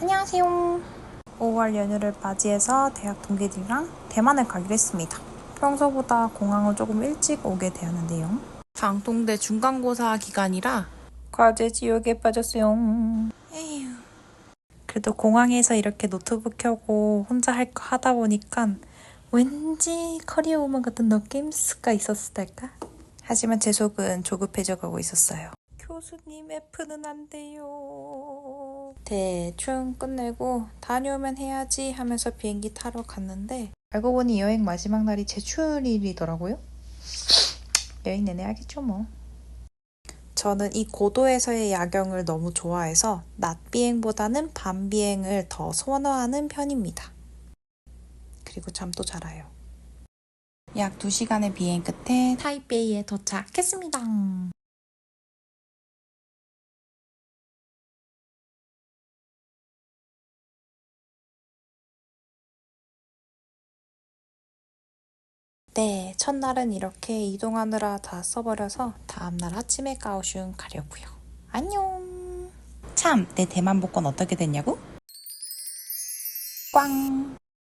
안녕하세요. 5월 연휴를 맞이해서 대학 동기들이랑 대만을 가기로 했습니다. 평소보다 공항을 조금 일찍 오게 되었는데요. 장동대 중간고사 기간이라 과제 지옥에 빠졌어요. 에휴. 그래도 공항에서 이렇게 노트북 켜고 혼자 할 거 하다 보니까 왠지 커리어 우먼 같은 느낌스가 있었을까? 하지만 제 속은 조급해져 가고 있었어요. 교수님 F는 안 돼요. 대충 끝내고 다녀오면 해야지 하면서 비행기 타러 갔는데 알고 보니 여행 마지막 날이 제출일이더라고요. 여행 내내 하겠죠 뭐. 저는 이 고도에서의 야경을 너무 좋아해서 낮 비행보다는 밤 비행을 더 선호하는 편입니다. 그리고 잠도 잘 와요. 약 2시간의 비행 끝에 타이베이에 도착했습니다. 네, 첫날은 이렇게 이동하느라 다 써버려서 다음날 아침에 까오슝 가려고요. 안녕. 참, 내 대만 복권 어떻게 됐냐고? 꽝.